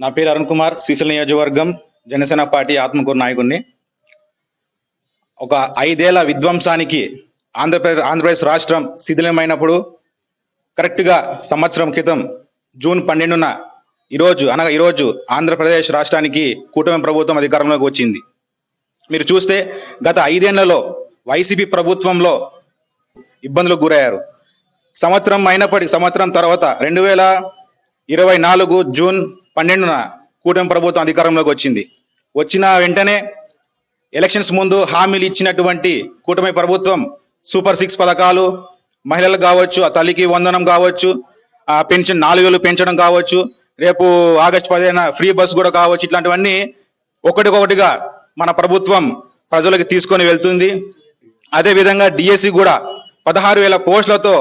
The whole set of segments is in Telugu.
నా పేరు అరుణ్ కుమార్ శ్రీశైలం నియోజకవర్గం జనసేన పార్టీ ఆత్మకూరు నాయకుడిని. ఒక ఐదేళ్ళ విధ్వంసానికి ఆంధ్రప్రదేశ్ ఆంధ్రప్రదేశ్ రాష్ట్రం శిథిలమైనప్పుడు కరెక్ట్గా సంవత్సరం క్రితం జూన్ పన్నెండున ఈరోజు అనగా ఈరోజు ఆంధ్రప్రదేశ్ రాష్ట్రానికి కూటమి ప్రభుత్వం అధికారంలోకి వచ్చింది. మీరు చూస్తే గత ఐదేళ్ళలో వైసీపీ ప్రభుత్వంలో ఇబ్బందులకు గురయ్యారు. సంవత్సరం అయినప్పటి సంవత్సరం తర్వాత రెండు వేల ఇరవై నాలుగు జూన్ పన్నెండున కూటమి ప్రభుత్వం అధికారంలోకి వచ్చింది. వచ్చిన వెంటనే ఎలక్షన్స్ ముందు హామీలు ఇచ్చినటువంటి కూటమి ప్రభుత్వం సూపర్ సిక్స్ పథకాలు మహిళలు కావచ్చు ఆ తల్లికి వందనం కావచ్చు ఆ పెన్షన్ నాలుగు వేలు పెంచడం కావచ్చు రేపు ఆగస్టు పదిహేన ఫ్రీ బస్ కూడా కావచ్చు ఇట్లాంటివన్నీ ఒకటికొకటిగా మన ప్రభుత్వం ప్రజలకు తీసుకొని వెళ్తుంది. అదే విధంగా డిఎస్సి కూడా పదహారు వేల పోస్టులతో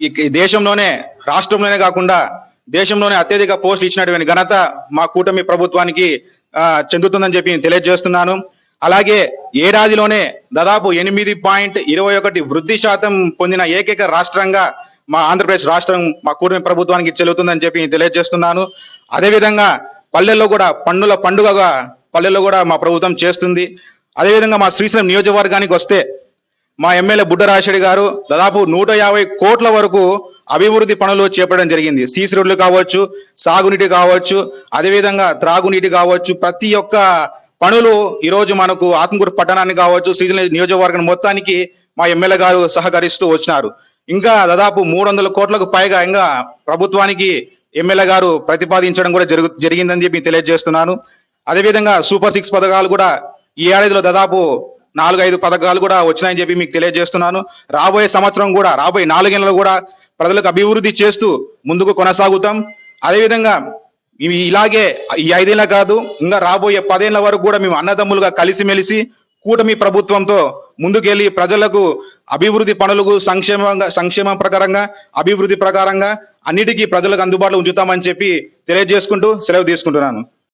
ఈ దేశంలోనే రాష్ట్రంలోనే కాకుండా దేశంలోనే అత్యధిక పోస్టులు ఇచ్చినటువంటి ఘనత మా కూటమి ప్రభుత్వానికి చెందుతుందని చెప్పి నేను తెలియజేస్తున్నాను. అలాగే ఏడాదిలోనే దాదాపు ఎనిమిది పాయింట్ ఇరవై ఒకటి వృద్ధి శాతం పొందిన ఏకైక రాష్ట్రంగా మా ఆంధ్రప్రదేశ్ రాష్ట్రం మా కూటమి ప్రభుత్వానికి చెల్లుతుందని చెప్పి నేను తెలియజేస్తున్నాను. అదేవిధంగా పల్లెల్లో కూడా పన్నుల పండుగగా పల్లెల్లో కూడా మా ప్రభుత్వం చేస్తుంది. అదేవిధంగా మా శ్రీశైలం నియోజకవర్గానికి వస్తే మా ఎమ్మెల్యే బుడ్డ రాజశేఖర్ గారు దాదాపు నూట యాభై కోట్ల వరకు అభివృద్ధి పనులు చేపట్టడం జరిగింది. సీసీ రోడ్లు కావచ్చు సాగునీటి కావచ్చు అదేవిధంగా త్రాగునీటి కావచ్చు ప్రతి ఒక్క పనులు ఈరోజు మనకు ఆత్మకూరు పట్టణానికి కావచ్చు శ్రీశైలం నియోజకవర్గం మొత్తానికి మా ఎమ్మెల్యే గారు సహకరిస్తూ వచ్చినారు. ఇంకా దాదాపు మూడు వందల కోట్లకు పైగా ఇంకా ప్రభుత్వానికి ఎమ్మెల్యే గారు ప్రతిపాదించడం కూడా జరుగు జరిగిందని చెప్పి తెలియజేస్తున్నాను. అదేవిధంగా సూపర్ సిక్స్ పథకాలు కూడా ఈ ఏడాదిలో దాదాపు నాలుగు ఐదు పథకాలు కూడా వచ్చినాయని చెప్పి మీకు తెలియజేస్తున్నాను. రాబోయే సంవత్సరం కూడా రాబోయే నాలుగేళ్ళలో కూడా ప్రజలకు అభివృద్ధి చేస్తూ ముందుకు కొనసాగుతాం. అదేవిధంగా ఇవి ఇలాగే ఈ ఐదేళ్ళ కాదు ఇంకా రాబోయే పదేళ్ళ వరకు కూడా మేము అన్నదమ్ములుగా కలిసిమెలిసి కూటమి ప్రభుత్వంతో ముందుకెళ్ళి ప్రజలకు అభివృద్ధి పనులకు సంక్షేమంగా సంక్షేమం ప్రకారంగా అభివృద్ధి ప్రకారంగా అన్నిటికీ ప్రజలకు అందుబాటులో ఉంచుతామని చెప్పి తెలియజేసుకుంటూ సెలవు తీసుకుంటున్నాను.